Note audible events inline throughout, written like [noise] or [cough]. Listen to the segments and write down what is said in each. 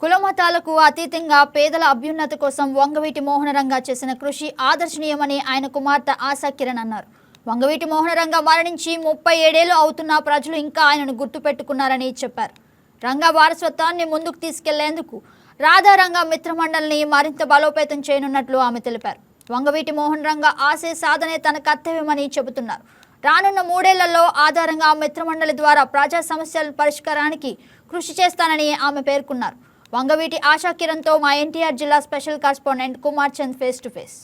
కులమతాలకు అతీతంగా పేదల అభ్యున్నతి కోసం వంగవీటి మోహనరంగా చేసిన కృషి ఆదర్శనీయమని ఆయన కుమార్తె ఆశా కిరణ్ అన్నారు. వంగవీటి మోహనరంగా మరణించి ముప్పై ఏడేళ్ళు అవుతున్నా ప్రజలు ఇంకా ఆయనను గుర్తుపెట్టుకున్నారని చెప్పారు. రంగా వారసత్వాన్ని ముందుకు తీసుకెళ్ళేందుకు రాధారంగ మిత్రమండలిని మరింత బలోపేతం చేయనున్నట్లు ఆమె తెలిపారు. వంగవీటి మోహన్ రంగ ఆశయ సాధనే తన కర్తవ్యమని చెబుతున్నారు. రానున్న మూడేళ్ళలో ఆధారంగా మిత్రమండలి ద్వారా ప్రజా సమస్యల పరిష్కారానికి కృషి చేస్తానని ఆమె పేర్కొన్నారు. వంగవీటి ఆశా కిరణ్తో మా ఎన్టీఆర్ జిల్లా special correspondent Kumar Chand face to face.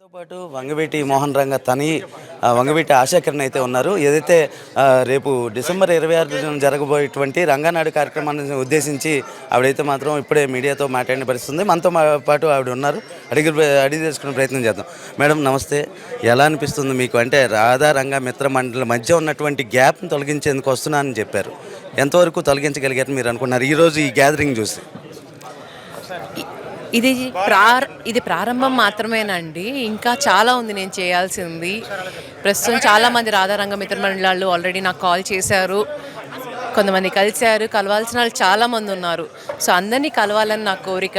తో పాటు వంగవీటి మోహన్ రంగ తని వంగవీటి ఆశాకిరణ్ అయితే ఉన్నారు. ఏదైతే రేపు డిసెంబర్ ఇరవై ఆరు జరగబోయేటువంటి రంగనాడు కార్యక్రమాన్ని ఉద్దేశించి ఆవిడైతే మాత్రం ఇప్పుడే మీడియాతో మాట్లాడిన పరిస్థితుంది. మనతో పాటు ఆవిడ ఉన్నారు. అడిగి అడిగి తెలుసుకునే ప్రయత్నం చేద్దాం. మేడం నమస్తే. ఎలా అనిపిస్తుంది మీకు? అంటే రాధా రంగ మిత్ర మండలి మధ్య ఉన్నటువంటి గ్యాప్ని తొలగించేందుకు వస్తున్నానని చెప్పారు. ఎంతవరకు తొలగించగలిగారు మీరు అనుకున్నారు ఈరోజు ఈ గ్యాదరింగ్ చూసి. ఇది ప్రార్ ఇది ప్రారంభం మాత్రమేనండి. ఇంకా చాలా ఉంది నేను చేయాల్సింది. ప్రస్తుతం చాలామంది రాధారంగ మిత్ర మండలాలు ఆల్రెడీ నాకు కాల్ చేశారు. కొంతమంది కలిశారు. కలవాల్సిన వాళ్ళు చాలామంది ఉన్నారు. సో అందరినీ కలవాలని నా కోరిక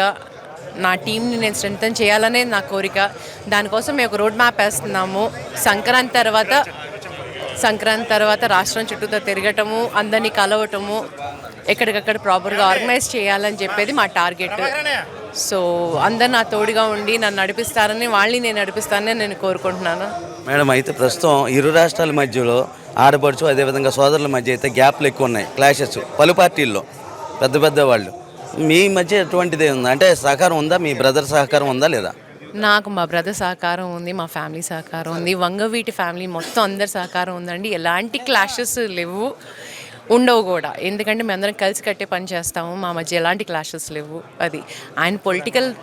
నా టీంని నేను స్ట్రెంగ్తన్ చేయాలనే నా కోరిక. దానికోసం మేము ఒక రోడ్ మ్యాప్ వేస్తున్నాము. సంక్రాంతి తర్వాత సంక్రాంతి తర్వాత రాష్ట్రం చుట్టూతో తిరగటము అందరినీ కలవటము ఎక్కడికక్కడ ప్రాపర్గా ఆర్గనైజ్ చేయాలని చెప్పేది మా టార్గెట్ సో అందరు నా తోడుగా ఉండి నన్ను నడిపిస్తారని వాళ్ళని నేను నడిపిస్తానని నేను కోరుకుంటున్నాను. మేడం అయితే ప్రస్తుతం ఇరు రాష్ట్రాల మధ్యలో ఆడపడుచు అదేవిధంగా సోదరుల మధ్య అయితే గ్యాప్లు ఎక్కువ ఉన్నాయి క్లాషెస్ పలు పార్టీల్లో పెద్ద పెద్ద వాళ్ళు. మీ మధ్య ఎటువంటిది ఉందా? అంటే సహకారం ఉందా? మీ బ్రదర్ సహకారం ఉందా లేదా? [laughs] నాకు మా బ్రదర్ సహకారం ఉంది మా ఫ్యామిలీ సహకారం ఉంది. వంగవీటి ఫ్యామిలీ మొత్తం అందరి సహకారం ఉందండి. ఎలాంటి క్లాషెస్ లేవు. ఉండవు కూడా. ఎందుకంటే మేమందరం కలిసి కట్టే పని చేస్తాము. మా మధ్య ఎలాంటి క్లాషెస్ లేవు. అది. ఆయన పొలిటికల్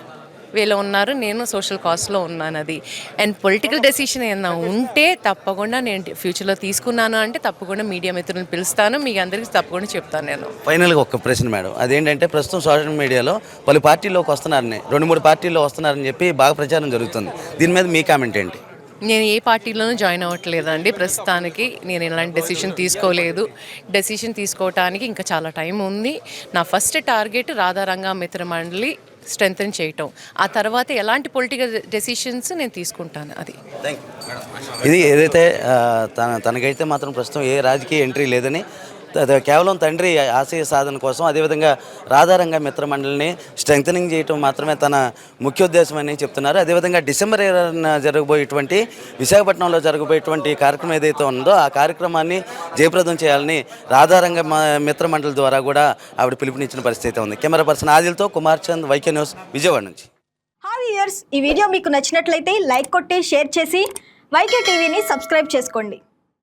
వేలో ఉన్నారు నేను సోషల్ కాస్ట్లో ఉన్నాను అది. అండ్ పొలిటికల్ డెసిషన్ ఏదైనా ఉంటే తప్పకుండా నేను ఫ్యూచర్లో తీసుకున్నాను అంటే తప్పకుండా మీడియా మిత్రులను పిలుస్తాను మీ అందరికీ తప్పకుండా చెప్తాను నేను. ఫైనల్గా ఒక ప్రశ్న మేడం. అదేంటంటే ప్రస్తుతం సోషల్ మీడియాలో పలు పార్టీల్లోకి వస్తున్నారని రెండు మూడు పార్టీల్లో వస్తున్నారని చెప్పి బాగా ప్రచారం జరుగుతుంది. దీని మీద మీ కామెంట్ ఏంటి? నేను ఏ పార్టీలోనూ జాయిన్ అవ్వట్లేదండి. ప్రస్తుతానికి నేను ఎలాంటి డెసిషన్ తీసుకోలేదు. డెసిషన్ తీసుకోవటానికి ఇంకా చాలా టైం ఉంది. నా ఫస్ట్ టార్గెట్ రాధారంగా మిత్ర మండలి స్ట్రెంగ్తన్ చేయటం. ఆ తర్వాత ఎలాంటి పొలిటికల్ డెసిషన్స్ నేను తీసుకుంటాను అది. ఇది ఏదైతే తన తనకైతే మాత్రం ప్రస్తుతం ఏ రాజకీయ ఎంట్రీ లేదని కేవలం తండ్రి ఆశయ సాధన కోసం అదేవిధంగా రాధారంగ మిత్ర మండలిని చేయటం మాత్రమే తన ముఖ్య ఉద్దేశం అని చెప్తున్నారు. అదేవిధంగా డిసెంబర్ ఇరవైన జరగబోయేటువంటి విశాఖపట్నంలో జరగబోయేటువంటి కార్యక్రమం ఏదైతే ఉందో ఆ కార్యక్రమాన్ని జయప్రదం చేయాలని రాధారంగ మ- మిత్ర మండలి ద్వారా కూడా ఆవిడ పిలుపునిచ్చిన పరిస్థితి ఉంది. కెమెరా పర్సన్ ఆదిల్తో కుమార్ చంద్ వైకే న్యూస్ విజయవాడ నుంచి. హాయ్ ఇయర్స్ ఈ వీడియో మీకు నచ్చినట్లయితే లైక్ కొట్టి షేర్ చేసి వైకే టీవీని సబ్స్క్రైబ్ చేసుకోండి.